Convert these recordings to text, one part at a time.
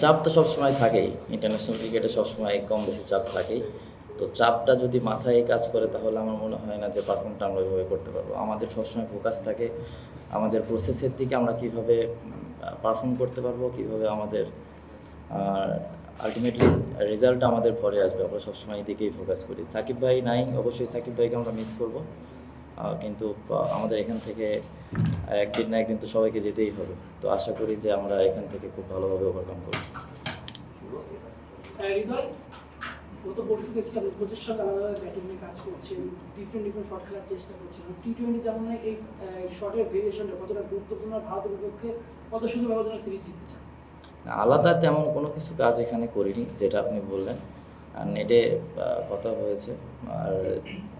চাপ তো সবসময় থাকেই। ইন্টারন্যাশনাল ক্রিকেটে সবসময় কম বেশি চাপ থাকেই। তো চাপটা যদি মাথায় কাজ করে, তাহলে আমার মনে হয় না যে পারফর্মটা আমরা ওইভাবে করতে পারব। আমাদের সবসময় ফোকাস থাকে আমাদের প্রসেসের দিকে আমরা কীভাবে পারফর্ম করতে পারব, কীভাবে আমাদের আলটিমেটলি রেজাল্ট আমাদের পরে আসবে। আমরা সবসময় এদিকেই ফোকাস করি। সাকিব ভাই নাই, অবশ্যই সাকিব ভাইকে আমরা মিস করব। কিন্তু আমাদের এখান থেকে একদিন না একদিন তো সবাইকে যেতেই হবে। তো আশা করি যে আমরা এখান থেকে খুব ভালোভাবে ওভারকাম করব। হ্যাঁ, গত পরশু দেখি আপনি পঁচিশ সাল আলাদা ব্যাটিং নিয়ে কাজ করছেন ডিফারেন্ট ডিফারেন্ট শট খেলার চেষ্টা করছেন টি টোয়েন্টি যেমন এই শটের ভেরিয়েশনটা কতটা গুরুত্বপূর্ণ ভারতের বিপক্ষে কত সুন্দর ব্যবধানে সিরিজ জিততে চান আলাদা তেমন কোনো কিছু কাজ এখানে করিনি যেটা আপনি বললেন। আর নেটে কথা হয়েছে। আর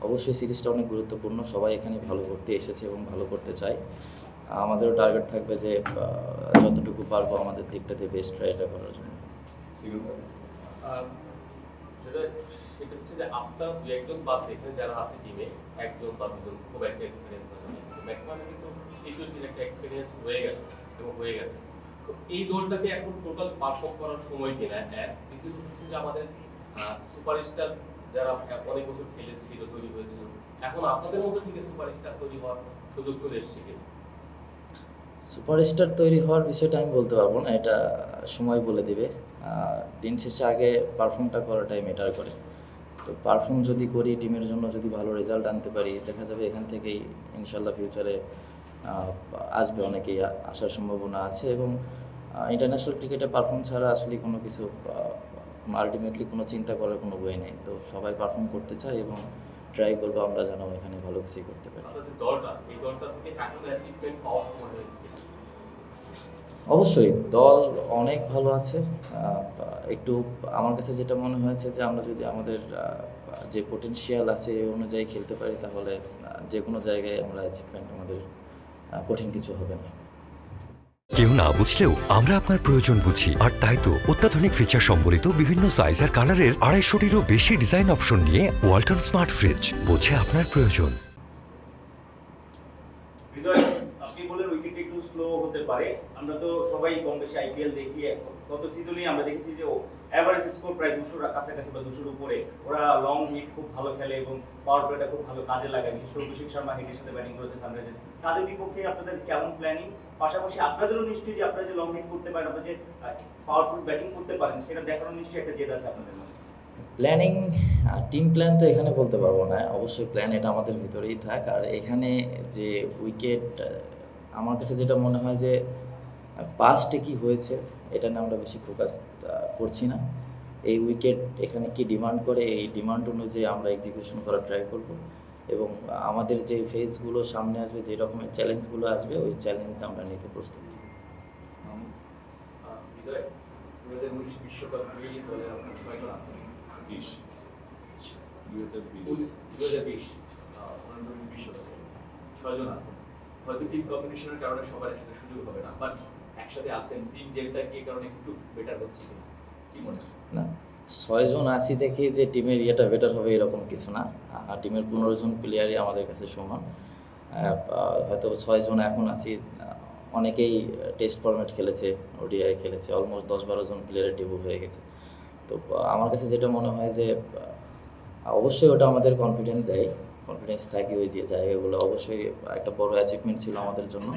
অবশ্যই সিরিজটা অনেক গুরুত্বপূর্ণ। সবাই এখানে ভালো করতে এসেছে এবং ভালো করতে চায়। আমাদেরও টার্গেট থাকবে যে যতটুকু পারব আমাদের দিকটাতে বেস্ট ট্রাইটা করার জন্য। আর যেটা সেটা হচ্ছে যে আপনার দু একজন বাদ রেখে যারা আছে টিমে একজন বা দুজন খুব একটা এক্সপিরিয়েন্স হয়নি। ম্যাক্সিমাম কিন্তু টি টোয়েন্টির একটা এক্সপিরিয়েন্স হয়ে গেছে এবং হয়ে গেছে। তো এই দলটাকে এখন টোটাল পারফর্ম করার সময় কিনা? এক দ্বিতীয়ত হচ্ছে যে আমাদের সুপারস্টার যারা অনেক বছর খেলেছিল তৈরি হয়েছিল। এখন আপনাদের মধ্যে থেকে সুপারস্টার তৈরি হওয়ার সুযোগ চলে এসেছে কিনা সুপারস্টার তৈরি হওয়ার বিষয়টা আমি বলতে পারব না, এটা সময় বলে দিবে। দিন শেষে আগে পারফর্মটা করাটাই ম্যাটার করে। তো পারফর্ম যদি করি টিমের জন্য যদি ভালো রেজাল্ট আনতে পারি, দেখা যাবে এখান থেকেই ইনশাল্লাহ ফিউচারে আসবে অনেকেই, আসার সম্ভাবনা আছে এবং ইন্টারন্যাশনাল ক্রিকেটে পারফর্ম ছাড়া আসলে কোনো কিছু আলটিমেটলি কোনো চিন্তা করার কোনো বই নেই। তো সবাই পারফর্ম করতে চায় এবং ট্রাই করব আমরা যেন এখানে ভালো কিছুই করতে পারি? অবশ্যই দল অনেক ভালো আছে। একটু আমার কাছে যেটা মনে হয়েছে যে আমরা যদি আমাদের যে পোটেনশিয়াল আছে এই অনুযায়ী খেলতে পারি তাহলে যে কোনো জায়গায় আমরা অ্যাচিভমেন্ট আমাদের কঠিন কিছু হবে না। কেউ না বুঝলেও আমরা আপনার প্রয়োজন বুঝি। আর তাই তো অত্যাধুনিক ফিচার সম্বলিত বিভিন্ন সাইজ আর কালারের আড়াইশোটিরও বেশি ডিজাইন অপশন নিয়ে ওয়ালটন স্মার্ট ফ্রিজ বোঝে আপনার প্রয়োজন। হতে পারে। আমরা তো সবাই কম বেশি আইপিএল দেখি এখন। গত সিজনেই আমরা দেখেছি যে অ্যাভারেজ স্কোর প্রায় দুশোর কাছাকাছি বা দুশোর উপরে। ওরা লং হিট খুব ভালো খেলে এবং পাওয়ার প্লেটা খুব ভালো কাজে লাগায়। বিশেষ করে অভিষেক শর্মা হিটের সাথে ব্যাটিং করেছে সানরাইজার্স তাদের বিপক্ষে আপনাদের কেমন প্ল্যানিং পাশাপাশি আপনাদেরও নিশ্চয়ই যে আপনারা যে লং হিট করতে পারেন, আপনারা যে পাওয়ারফুল ব্যাটিং করতে পারেন, সেটা দেখানোর নিশ্চয়ই একটা জেদ আছে আপনাদের মধ্যে। প্ল্যানিং টিম প্ল্যান তো এখানে বলতে পারব না। অবশ্যই প্ল্যান এটা আমাদের ভিতরেই থাক। আর এখানে যে উইকেট আমার কাছে যেটা মনে হয় যে পাস্টে কি হয়েছে, এটা নিয়ে আমরা বেশি ফোকাস করছি না। এই উইকেট এখানে কি ডিমান্ড করে এই ডিমান্ড অনুযায়ী আমরা এক্সিকিউশন করার ট্রাই করব। এবং আমাদের যে ফেজগুলো সামনে আসবে যে রকমের চ্যালেঞ্জগুলো আসবে ওই চ্যালেঞ্জ আমরা নিতে প্রস্তুত। বিশ্বকাপ ছয়জন আছেন। হয়তো টিম কম্বিনেশনের কারণে সবার একসাথে সুযোগ হবে না বাট একসাথে আছেন টিম জেলটা কি কারণে একটু বেটার হচ্ছে কিনা। না। ছয়জন আছি দেখি যে টিমের ইয়েটা বেটার হবে এরকম কিছু না। টিমের পনেরো জন প্লেয়ারই আমাদের কাছে সমান। হয়তো ছয়জন এখন আছি। অনেকেই টেস্ট ফরম্যাট খেলেছে ওডিআই খেলেছে অলমোস্ট দশ বারো জন প্লেয়ারের ডেবু হয়ে গেছে। তো আমার কাছে যেটা মনে হয় যে অবশ্যই ওটা আমাদের কনফিডেন্স দেয়। কনফিডেন্স থাকে ওই যে জায়গাগুলো। অবশ্যই একটা বড় অ্যাচিভমেন্ট ছিল আমাদের জন্য।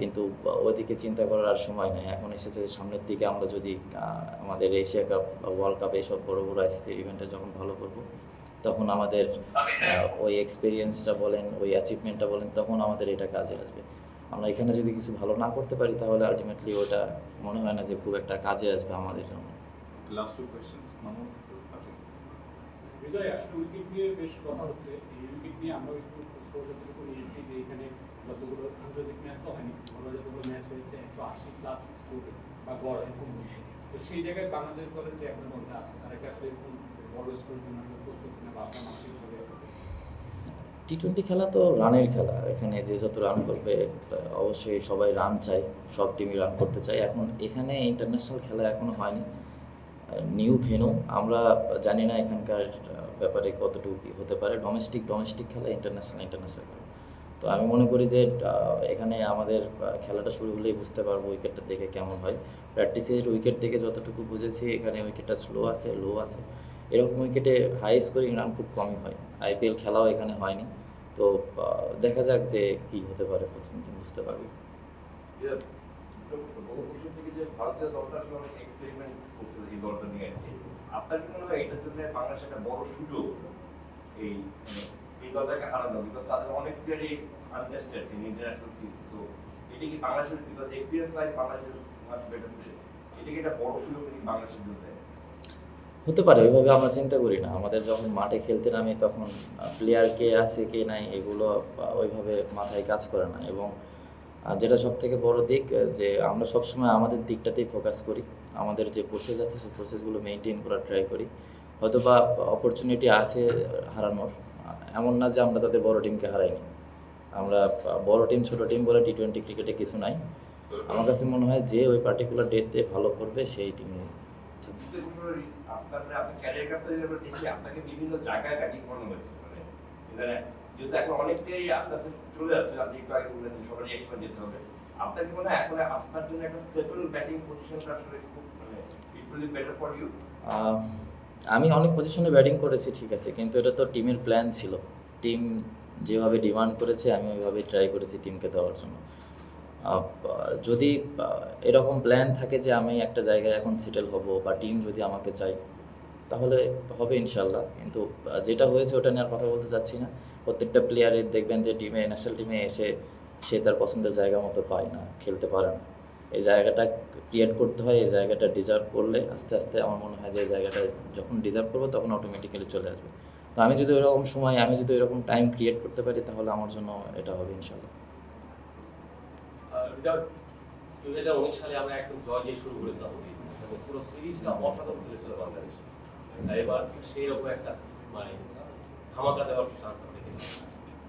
কিন্তু ওদিকে চিন্তা করার আর সময় নেই এখন এসেছে যে সামনের দিকে আমরা যদি আমাদের এশিয়া কাপ বা ওয়ার্ল্ড কাপ এইসব বড় বড় আইসিসি ইভেন্টে যখন ভালো করব তখন আমাদের ওই এক্সপিরিয়েন্সটা বলেন ওই অ্যাচিভমেন্টটা বলেন তখন আমাদের এটা কাজে আসবে আমরা এখানে যদি কিছু ভালো না করতে পারি তাহলে আলটিমেটলি ওটা মনে হয় না যে খুব একটা কাজে আসবে আমাদের জন্য questions. Mamu, Patrick. হৃদয় আসলে উইকেট নিয়ে বেশ কথা হচ্ছে এই উইকেট নিয়ে আমরা একটু খোঁজ যতটুকু নিয়েছি যে এখানে যতগুলো আন্তর্জাতিক ম্যাচ তো হয়নি যতগুলো ম্যাচ হয়েছে, একশো আশি প্লাস স্কোর বা গড় এরকম তো সেই জায়গায় বাংলাদেশ দলের যে আছে আসলে এরকম বড় জন্য প্রস্তুত কিনা বা আপনার টি টোয়েন্টি খেলা তো রানের খেলা, এখানে যে যত রান করবে অবশ্যই সবাই রান চায়, সব টিমই রান করতে চায়। এখন এখানে ইন্টারন্যাশনাল খেলা এখনও হয়নি। নিউ ভেনু আমরা জানি না এখানকার ব্যাপারে কতটুকু হতে পারে। ডোমেস্টিক ডোমেস্টিক খেলা ইন্টারন্যাশনাল ইন্টারন্যাশনাল খেলা তো আমি মনে করি যে এখানে আমাদের খেলাটা শুরু হলেই বুঝতে পারব উইকেটটা দেখে কেমন হয়। প্র্যাকটিসের উইকেট দেখে যতটুকু বুঝেছি, এখানে উইকেটটা স্লো আছে লো আছে। এরকম উইকেটে হাই স্কোরিং রান খুব কমই হয়। আইপিএল খেলাও এখানে হয়নি। তো দেখা যাক যে কি হতে পারে প্রথম দিন, বুঝতে পারব। আপনার কি মনে হয় এটার জন্য বাংলাদেশ একটা বড় সুযোগ এই মানে তাদের অনেক আনটেস্টেড ইন ইন্টারন্যাশনাল সিরিজ তো এটা কি বাংলাদেশের বাংলাদেশ বেটার এটা কি একটা বড় সুযোগ বাংলাদেশের জন্য হতে পারে ওইভাবে আমরা চিন্তা করি না। আমাদের যখন মাঠে খেলতে নামি, তখন প্লেয়ার কে আছে কে নাই, এগুলো ওইভাবে মাথায় কাজ করে না। এবং যেটা সব থেকে বড় দিক যে আমরা সবসময় আমাদের দিকটাতেই ফোকাস করি। আমাদের যে প্রসেস আছে, সেই প্রসেসগুলো মেনটেন করার ট্রাই করি। হয়তো বা অপরচুনিটি আছে হারানোর এমন না যে আমরা তাদের বড় টিমকে হারাইনি। আমরা বড় টিম ছোট টিম বলে টি টোয়েন্টি ক্রিকেটে কিছু নাই। আমার কাছে মনে হয় যে ওই পার্টিকুলার ডেটে ভালো করবে সেই টিমে আপনাকে বিভিন্ন জায়গায় মানে যেহেতু এখন অনেকটাই আস্তে আস্তে চলে যাচ্ছে আপনি একটু আগে বললেন সবারই এক্সপার্ট যেতে হবে। আপনার কি মনে হয় এখন আপনার জন্য একটা সেটেল ব্যাটিং পজিশনটা আসলে খুব মানে it will be better for you ah, আমি অনেক পজিশনে ব্যাটিং করেছি, ঠিক আছে, কিন্তু এটা তো টিমের প্ল্যান ছিল। টিম যেভাবে ডিমান্ড করেছে, আমি ওইভাবে ট্রাই করেছি টিমকে দেওয়ার জন্য। যদি এরকম প্ল্যান থাকে যে আমি একটা জায়গায় এখন সেটেল হব বা টিম যদি আমাকে চাই তাহলে হবে ইনশাল্লাহ কিন্তু যেটা হয়েছে ওটা নিয়ে আর কথা বলতে চাচ্ছি না। প্রত্যেকটা প্লেয়ারের দেখবেন যে টিমে ন্যাশনাল টিমে এসে সে তার পছন্দের জায়গা মতো পায় না, খেলতে পারে না। এই জায়গাটা ক্রিয়েট করতে হয় এই জায়গাটা ডিজার্ভ করলে আস্তে আস্তে আমার মনে হয় যে এই জায়গাটা যখন ডিজার্ভ করব তখন অটোমেটিক্যালি চলে আসবে। তো আমি যদি ওইরকম সময় আমি যদি ওইরকম টাইম ক্রিয়েট করতে পারি তাহলে আমার জন্য এটা হবে ইনশাল্লাহ দুই হাজার উনিশ সালে আমরা একদম জয় দিয়ে শুরু করেছিলাম পুরো সিরিজটা অসাধারণ খেলেছিল বাংলাদেশ। এবার সেই রকম একটা মানে ধামাকা দেওয়ার চান্স আছে কিনা?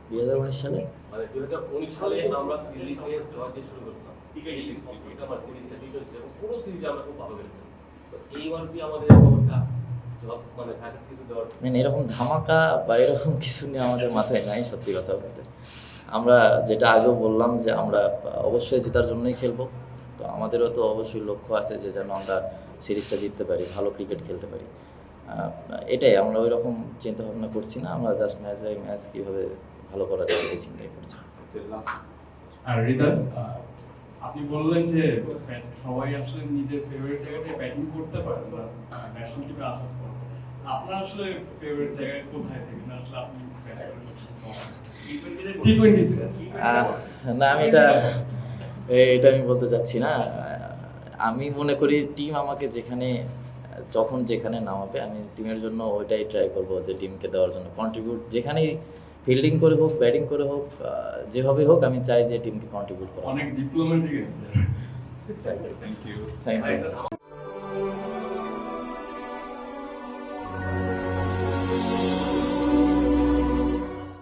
দুই হাজার উনিশ সালে? মানে দুই হাজার উনিশ সালে আমরা দিল্লিতে জয় দিয়ে শুরু করেছিলাম। আমার মানে এরকম ধামাকা বা এরকম কিছু নিয়ে আমাদের মাথায় নাই, সত্যি কথা বলতে। আমরা যেটা আগেও বললাম যে আমরা অবশ্যই জেতার জন্যই খেলব। তো আমাদেরও তো অবশ্যই লক্ষ্য আছে যে যেন আমরা সিরিজটা জিততে পারি, ভালো ক্রিকেট খেলতে পারি। এটাই, আমরা ওই রকম চিন্তা ভাবনা করছি না, আমরা জাস্ট ম্যাচ বাই ম্যাচ কীভাবে ভালো করা যায় এই চিন্তাই করছি। আর আপনি বললেন যে সবাই আসলে নিজের ফেভারিট জায়গাটায় ব্যাটিং করতে পারে না ন্যাশনাল টিমে আসার পর। আপনার আসলে ফেভারিট জায়গায় কোথায় থেকে না আসলে আপনি না আমি এটা এটা আমি বলতে চাচ্ছি না। আমি মনে করি টিম আমাকে যেখানে যখন যেখানে নামাবে আমি টিমের জন্য ওইটাই ট্রাই করব যে টিমকে দেওয়ার জন্য। কন্ট্রিবিউট যেখানেই ফিল্ডিং করে হোক ব্যাটিং করে হোক যেভাবে হোক আমি চাই যে টিমকে কন্ট্রিবিউট করা অনেক diplomatic thank you thank you